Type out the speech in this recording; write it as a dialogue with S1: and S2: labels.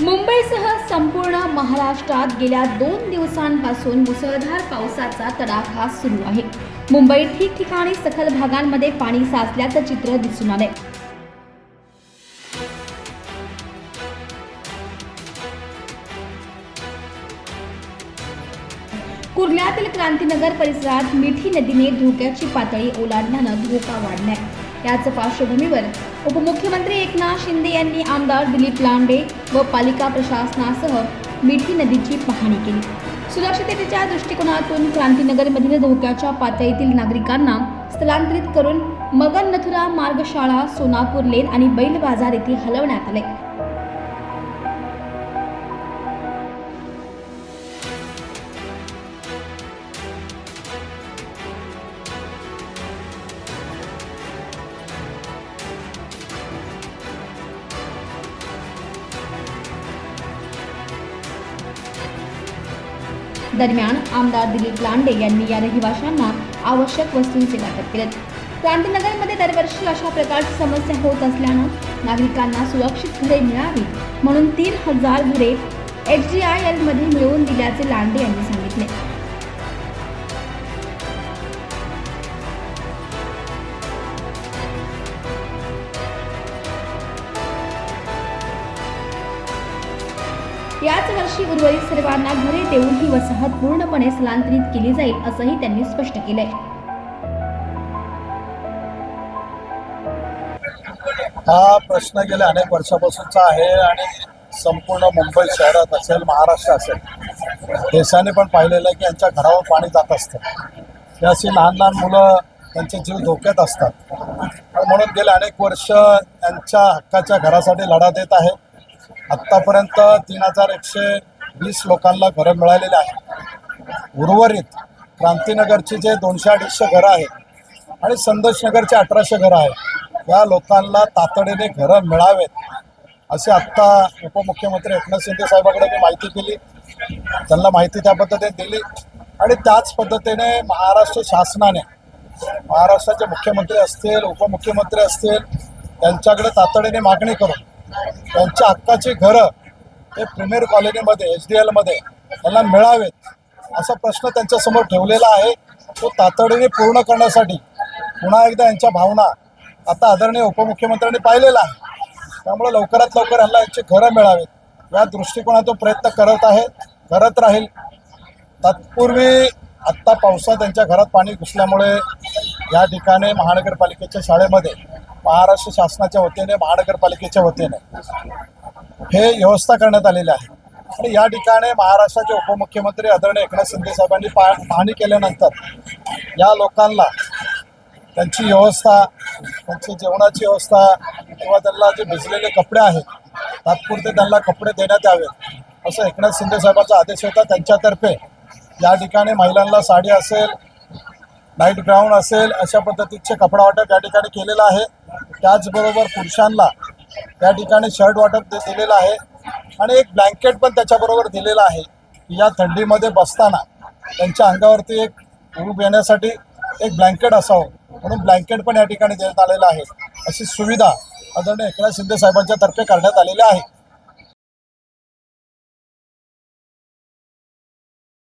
S1: मुंबईसह संपूर्ण महाराष्ट्रात गेल्या दोन दिवसांपासून मुसळधार पावसाचा तडाखा सुरू आहे. मुंबईत ठिकठिकाणी सखल भागांमध्ये पाणी साचल्याचं चित्र दिसून आलंय. कुर्ल्यातील क्रांतीनगर परिसरात मिठी नदीने धोक्याची पातळी ओलांडल्यानं धोका वाढलाय. याच पार्श्वभूमीवर उपमुख्यमंत्री एकनाथ शिंदे यांनी आमदार दिलीप लांडे व पालिका प्रशासनासह मिठी नदीची पाहणी केली. सुरक्षिततेच्या दृष्टिकोनातून क्रांतीनगरमधील धोक्याच्या पातळीतील नागरिकांना स्थलांतरित करून मगन नथुरा मार्गशाळा सोनापूर लेन आणि बैल बाजार येथे हलवण्यात आले दरम्यान आमदार दिलीप लांडे यांनी या रहिवाशांना आवश्यक वस्तूंचे वाटप केले. क्रांतीनगरमध्ये दरवर्षी अशा प्रकारची समस्या होत असल्यानं नागरिकांना सुरक्षित घरे मिळावी म्हणून तीन हजार घरे एच डी आय एलमध्ये मिळवून दिल्याचे लांडे यांनी सांगितले. याच वर्षी उर्वरित सर्वांना घरे देऊन ही वसाहत पूर्णपणे स्थलांतरित केली जाईल असंही त्यांनी स्पष्ट केलंय.
S2: हा प्रश्न गेल्या अनेक वर्षापासूनचा आहे आणि संपूर्ण मुंबई शहरात असेल महाराष्ट्र असेल देशाने पण पाहिलेलं आहे की यांच्या घरावर पाणी जात असतं. ही अशी लहान लहान मुलं त्यांचे जीव धोक्यात असतात. म्हणून गेले अनेक वर्ष त्यांच्या हक्काच्या घरासाठी लढा देत आहे आत्तापर्यंत तीन हजार एकशे वीस लोकांना घरं मिळालेली आहेत. उर्वरित क्रांतीनगरची जे दोनशे अडीचशे घरं आहेत आणि संदेशनगरचे अठराशे घरं आहेत या लोकांना तातडीने घरं मिळावेत असे आत्ता उपमुख्यमंत्री एकनाथ शिंदे साहेबांकडे मी माहिती केली त्यांना माहिती त्या पद्धतीने दिली. आणि त्याच पद्धतीने महाराष्ट्र शासनाने महाराष्ट्राचे मुख्यमंत्री असतील उपमुख्यमंत्री असतील त्यांच्याकडे तातडीने मागणी करून त्यांच्या हक्काची घरं हे प्रीमियर कॉलनीमध्ये एच डी एलमध्ये त्यांना मिळावेत असा प्रश्न त्यांच्यासमोर ठेवलेला आहे. तो तातडीने पूर्ण करण्यासाठी पुन्हा एकदा यांच्या भावना आता आदरणीय उपमुख्यमंत्र्यांनी पाहिलेला आहे त्यामुळे लवकरात लवकर यांना यांची घरं मिळावेत. या दृष्टिकोनातून प्रयत्न करत आहे करत राहील. तत्पूर्वी आत्ता पावसात त्यांच्या घरात पाणी घुसल्यामुळे या ठिकाणी महानगरपालिकेच्या शाळेमध्ये महाराष्ट्र शासनाच्या वतीने महानगरपालिकेच्या वतीने हे व्यवस्था करण्यात आलेली आहे. आणि या ठिकाणी महाराष्ट्राचे उपमुख्यमंत्री आदरणीय एकनाथ शिंदे साहेबांनी पा पाहणी केल्यानंतर या लोकांना त्यांची व्यवस्था त्यांची जेवणाची व्यवस्था किंवा त्यांना जे भिजलेले कपडे आहेत तात्पुरते त्यांना कपडे देण्यात यावेत असं एकनाथ शिंदे साहेबांचा आदेश होता. त्यांच्यातर्फे या ठिकाणी महिलांना साडी असेल नाईट ग्राउंड असेल अशा पद्धतीचे कपडा वाटप या ठिकाणी केलेलं आहे. त्याचबरोबर पुरुषांना त्या ठिकाणी शर्ट वाटप दे दिलेलं आहे आणि एक ब्लँकेट पण त्याच्याबरोबर दिलेलं आहे की या थंडीमध्ये बसताना त्यांच्या अंगावरती एक ऊब येण्यासाठी एक ब्लँकेट असावं म्हणून ब्लँकेट पण या ठिकाणी देण्यात आलेलं आहे. अशी सुविधा आदरणीय एकनाथ शिंदे साहेबांच्या तर्फे करण्यात आलेली आहे.